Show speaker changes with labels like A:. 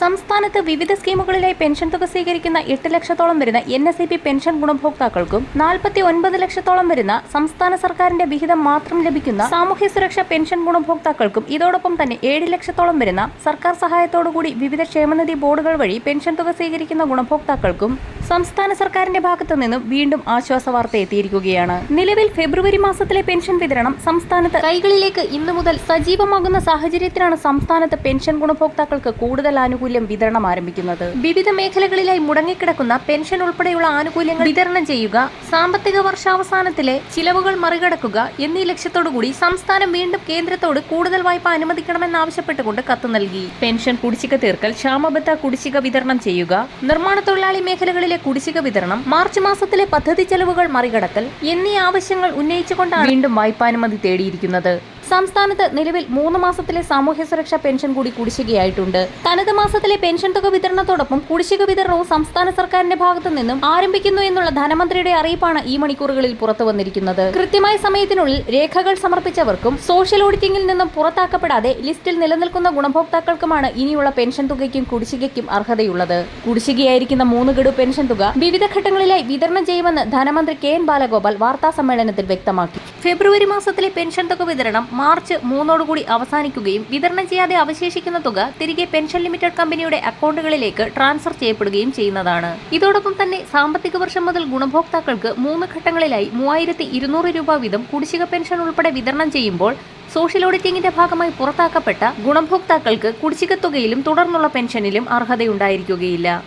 A: സംസ്ഥാനത്ത് വിവിധ സ്കീമുകളിലായി പെൻഷൻ തുക സ്വീകരിക്കുന്ന എട്ട് ലക്ഷത്തോളം വരുന്ന N S E P pension ഗുണഭോക്താക്കൾക്കും നാൽപ്പത്തി ഒൻപത് ലക്ഷത്തോളം വരുന്ന സംസ്ഥാന സർക്കാരിന്റെ വിഹിതം മാത്രം ലഭിക്കുന്ന സാമൂഹ്യ സുരക്ഷാ പെൻഷൻ ഗുണഭോക്താക്കൾക്കും ഇതോടൊപ്പം തന്നെ ഏഴ് ലക്ഷത്തോളം വരുന്ന സർക്കാർ സഹായത്തോടുകൂടി വിവിധ ക്ഷേമനിധി ബോർഡുകൾ വഴി പെൻഷൻ തുക സ്വീകരിക്കുന്ന ഗുണഭോക്താക്കൾക്കും സംസ്ഥാന സർക്കാരിന്റെ ഭാഗത്തു നിന്നും വീണ്ടും ആശ്വാസ വാർത്ത എത്തിയിരിക്കുകയാണ്. നിലവിൽ ഫെബ്രുവരി മാസത്തിലെ പെൻഷൻ വിതരണം സംസ്ഥാനത്ത് കൈകളിലേക്ക് ഇന്നു മുതൽ സജീവമാകുന്ന സാഹചര്യത്തിലാണ് സംസ്ഥാനത്ത് പെൻഷൻ ഗുണഭോക്താക്കൾക്ക് കൂടുതൽ ആനുകൂല്യം വിതരണം ആരംഭിക്കുന്നത്. വിവിധ മേഖലകളിലായി മുടങ്ങിക്കിടക്കുന്ന പെൻഷൻ ഉൾപ്പെടെയുള്ള ആനുകൂല്യങ്ങൾ വിതരണം ചെയ്യുക സാമ്പത്തിക വർഷാവസാനത്തിലെ ചിലവുകൾ മറികടക്കുക എന്നീ ലക്ഷ്യത്തോടുകൂടി സംസ്ഥാനം വീണ്ടും കേന്ദ്രത്തോട് കൂടുതൽ വായ്പ അനുവദിക്കണമെന്നാവശ്യപ്പെട്ടുകൊണ്ട് കത്ത് നൽകി. പെൻഷൻ കുടിശ്ശിക തീർക്കൽ ക്ഷാമബത്ത കുടിശ്ശിക വിതരണം ചെയ്യുക നിർമ്മാണ തൊഴിലാളി മേഖലകളിലെ കുടിശ്ശിക വിതരണം മാർച്ച് മാസത്തിലെ പദ്ധതി ചെലവുകൾ മറികടക്കൽ എന്നീ ആവശ്യങ്ങൾ ഉന്നയിച്ചുകൊണ്ടാണ് വീണ്ടും വായ്പാനുമതി തേടിയിരിക്കുന്നത്. സംസ്ഥാനത്ത് നിലവിൽ മൂന്ന് മാസത്തിലെ സാമൂഹ്യ സുരക്ഷാ പെൻഷൻ കൂടി കുടിശ്ശികയായിട്ടുണ്ട്. തനത് മാസത്തിലെ പെൻഷൻ തുക വിതരണത്തോടൊപ്പം കുടിശ്ശിക വിതരണവും സംസ്ഥാന സർക്കാരിന്റെ ഭാഗത്തു നിന്നും ആരംഭിക്കുന്നു എന്നുള്ള ധനമന്ത്രിയുടെ അറിയിപ്പാണ് ഈ മണിക്കൂറുകളിൽ പുറത്തു വന്നിരിക്കുന്നത്. കൃത്യമായ സമയത്തിനുള്ളിൽ രേഖകൾ സമർപ്പിച്ചവർക്കും സോഷ്യൽ ഓഡിറ്റിംഗിൽ നിന്നും പുറത്താക്കപ്പെടാതെ ലിസ്റ്റിൽ നിലനിൽക്കുന്ന ഗുണഭോക്താക്കൾക്കുമാണ് ഇനിയുള്ള പെൻഷൻ തുകയ്ക്കും കുടിശ്ശികയ്ക്കും അർഹതയുള്ളത്. കുടിശ്ശികയായിരിക്കുന്ന മൂന്ന് ഗഡു പെൻഷൻ തുക വിവിധ ഘട്ടങ്ങളിലായി വിതരണം ചെയ്യുമെന്ന് ധനമന്ത്രി കെ എൻ ബാലഗോപാൽ വാർത്താ സമ്മേളനത്തിൽ വ്യക്തമാക്കി. ഫെബ്രുവരി മാസത്തിലെ പെൻഷൻ തുക വിതരണം മാർച്ച് മൂന്നോടുകൂടി അവസാനിക്കുകയും വിതരണം ചെയ്യാതെ അവശേഷിക്കുന്ന തുക തിരികെ പെൻഷൻ ലിമിറ്റഡ് കമ്പനിയുടെ അക്കൗണ്ടുകളിലേക്ക് ട്രാൻസ്ഫർ ചെയ്യപ്പെടുകയും ചെയ്യുന്നതാണ്. ഇതോടൊപ്പം തന്നെ സാമ്പത്തിക വർഷം മുതൽ ഗുണഭോക്താക്കൾക്ക് മൂന്ന് ഘട്ടങ്ങളിലായി മൂവായിരത്തി ഇരുന്നൂറ് രൂപ വീതം കുടിശ്ശിക പെൻഷൻ ഉൾപ്പെടെ വിതരണം ചെയ്യുമ്പോൾ സോഷ്യൽ ഓഡിറ്റിംഗിന്റെ ഭാഗമായി പുറത്താക്കപ്പെട്ട ഗുണഭോക്താക്കൾക്ക് കുടിശ്ശിക തുകയിലും തുടർന്നുള്ള പെൻഷനിലും അർഹതയുണ്ടായിരിക്കുകയില്ല.